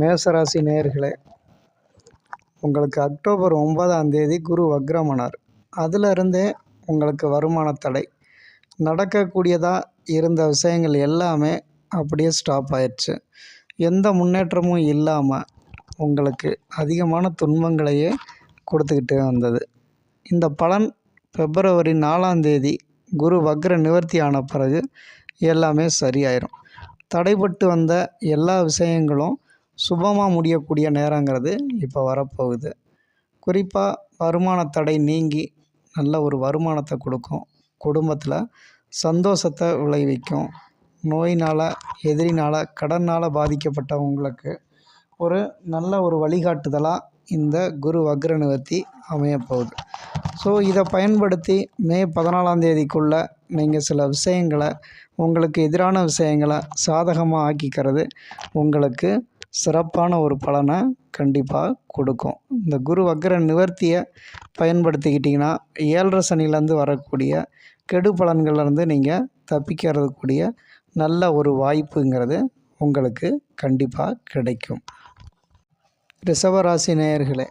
மேசராசி நேயர்களே உங்களுக்கு அக்டோபர் ஒன்பதாம் தேதி குரு வக்ரமானார். அதிலிருந்தே உங்களுக்கு வருமான தடை. நடக்கக்கூடியதாக இருந்த விஷயங்கள் எல்லாமே அப்படியே ஸ்டாப் ஆயிடுச்சு. எந்த முன்னேற்றமும் இல்லாமல் உங்களுக்கு அதிகமான துன்பங்களையே கொடுத்துக்கிட்டே வந்தது. இந்த பலன் பிப்ரவரி நாலாம் தேதி குரு வக்ர நிவர்த்தி ஆன பிறகு எல்லாமே சரியாயிரும். தடைபட்டு வந்த எல்லா விஷயங்களும் சுபமாக முடியக்கூடிய நேரங்கிறது இப்போ வரப்போகுது. குறிப்பாக வருமான தடை நீங்கி நல்ல ஒரு வருமானத்தை கொடுக்கும். குடும்பத்தில் சந்தோஷத்தை விளைவிக்கும். நோயினால் எதிரினால் கடனால் பாதிக்கப்பட்டவங்களுக்கு ஒரு நல்ல ஒரு வழிகாட்டுதலாக இந்த குரு வக்ர நிவர்த்தி அமையப்போகுது. ஸோ இதை பயன்படுத்தி மே பதினாலாம் தேதிக்குள்ளே நீங்கள் சில விஷயங்களை உங்களுக்கு எதிரான விஷயங்களை சாதகமாக ஆக்கிக்கிறது உங்களுக்கு சிறப்பான ஒரு பலனை கண்டிப்பாக கொடுக்கும். இந்த குரு வக்கர நிவர்த்தியை பயன்படுத்திக்கிட்டிங்கன்னா ஏழரை சனிலேருந்து வரக்கூடிய கெடு பலன்கள்லேருந்து நீங்கள் தப்பிக்கிறதுக்கூடிய நல்ல ஒரு வாய்ப்புங்கிறது உங்களுக்கு கண்டிப்பாக கிடைக்கும். ரிஷபராசி நேயர்களே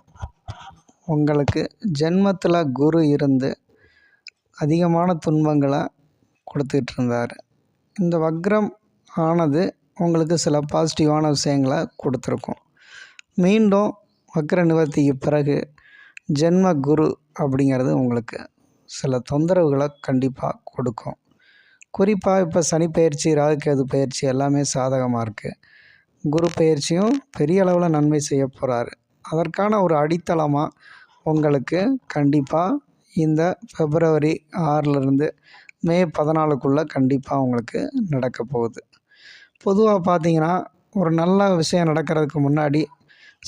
உங்களுக்கு ஜென்மத்தில் குரு இருந்து அதிகமான துன்பங்களை கொடுத்துட்டு இருந்தார். இந்த வக்ரம் ஆனது உங்களுக்கு சில பாசிட்டிவான விஷயங்களை கொடுத்துருக்கும். மீண்டும் வக்ர நிவர்த்திக்கு பிறகு ஜென்ம குரு அப்படிங்கிறது உங்களுக்கு சில தொந்தரவுகளை கண்டிப்பாக கொடுக்கும். குறிப்பாக இப்போ சனி பயிற்சி ராகுகேது பயிற்சி எல்லாமே சாதகமாக இருக்குது குரு பயிற்சியும் பெரிய அளவில் நன்மை செய்ய போகிறாரு அதற்கான ஒரு அடித்தளமாக உங்களுக்கு கண்டிப்பாக இந்த பிப்ரவரி ஆறிலிருந்து மே பதினாலுக்குள்ளே கண்டிப்பாக உங்களுக்கு நடக்க போகுது. பொதுவாக பார்த்தீங்கன்னா ஒரு நல்ல விஷயம் நடக்கிறதுக்கு முன்னாடி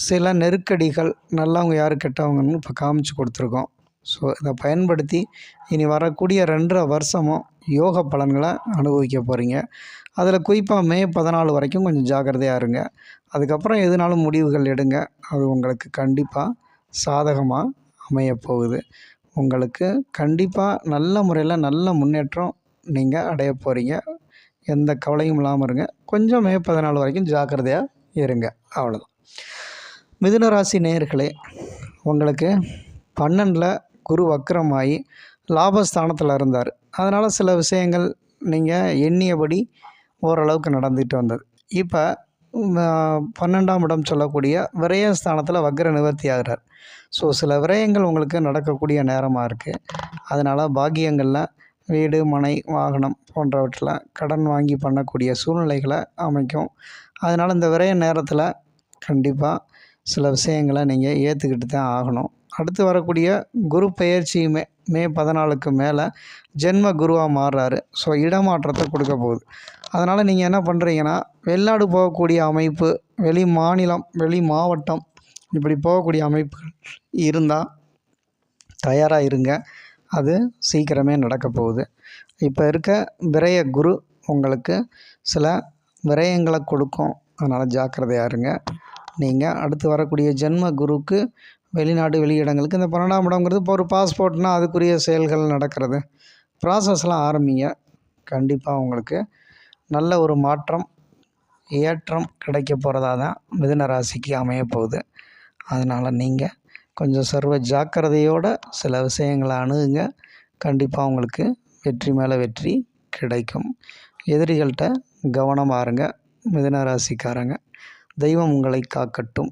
சில நெருக்கடிகள் நல்லவங்க யார் கெட்டவங்கன்னு இப்போ காமிச்சு கொடுத்துருக்கோம். ஸோ இதை பயன்படுத்தி இனி வரக்கூடிய ரெண்டரை வருஷமும் யோக பலன்களை அனுபவிக்க போகிறீங்க அதில் குறிப்பாக மே பதினாலு வரைக்கும் கொஞ்சம் ஜாக்கிரதையாக இருங்க. அதுக்கப்புறம் எதுனாலும் முடிவுகள் எடுங்க. அது உங்களுக்கு கண்டிப்பாக சாதகமாக அமையப்போகுது உங்களுக்கு கண்டிப்பாக நல்ல முறையில் நல்ல முன்னேற்றம் நீங்கள் அடைய போகிறீங்க எந்த கவலையும் இல்லாமல் இருங்க. கொஞ்சம் மே பதினாலு வரைக்கும் ஜாக்கிரதையாக இருங்க. அவ்வளோதான் மிதுனராசி நேர்களே உங்களுக்கு பன்னெண்டில் குரு வக்கரமாகி லாபஸ்தானத்தில் இருந்தார். அதனால் சில விஷயங்கள் நீங்கள் எண்ணியபடி ஓரளவுக்கு நடந்துகிட்டு வந்தது. இப்போ பன்னெண்டாம் இடம் சொல்லக்கூடிய விரயஸ்தானத்தில் வக்ர நிவர்த்தி ஆகிறார். ஸோ சில விரயங்கள் உங்களுக்கு நடக்கக்கூடிய நேரமாக இருக்குது அதனால் பாக்கியங்களில் வீடு மனை வாகனம் போன்றவற்றில் கடன் வாங்கி பண்ணக்கூடிய சூழ்நிலைகளை அமைக்கும். அதனால் இந்த விரைய நேரத்தில் கண்டிப்பாக சில விஷயங்களை நீங்கள் ஏற்றுக்கிட்டு தான் ஆகணும். அடுத்து வரக்கூடிய குரு பயிற்சியுமே மே பதினாலுக்கு மேலே ஜென்ம குருவாக மாறுறாரு. ஸோ இடமாற்றத்தை கொடுக்க போகுது. அதனால் நீங்கள் என்ன பண்ணுறீங்கன்னா வெளிநாடு போகக்கூடிய அமைப்பு வெளி மாநிலம் வெளி மாவட்டம் இப்படி போகக்கூடிய அமைப்புகள் இருந்தால் தயாராக இருங்க. அது சீக்கிரமே நடக்க போகுது. இப்போ இருக்க விரய குரு உங்களுக்கு சில விரயங்களை கொடுக்கும். அதனால் ஜாக்கிரதையாக இருங்க. நீங்கள் அடுத்து வரக்கூடிய ஜென்ம குருக்கு வெளிநாடு வெளியிடங்களுக்கு இந்த பன்னெண்டாம் இடங்கிறது இப்போ ஒரு பாஸ்போர்ட்னால் அதுக்குரிய செயல்கள் நடக்கிறது. ப்ராசஸ்லாம் ஆரம்பிங்க. கண்டிப்பாக உங்களுக்கு நல்ல ஒரு மாற்றம் ஏற்றம் கிடைக்க போகிறதா தான் மிதுன ராசிக்கு அமைய போகுது. அதனால் நீங்கள் கொஞ்சம் சர்வ ஜாக்கிரதையோடு சில விஷயங்களை அணுகுங்க. கண்டிப்பாக உங்களுக்கு வெற்றி மேலே வெற்றி கிடைக்கும். எதிரிகள்கிட்ட கவனமாக இருங்க. மிதனராசிக்காரங்க தெய்வம் உங்களை காக்கட்டும்.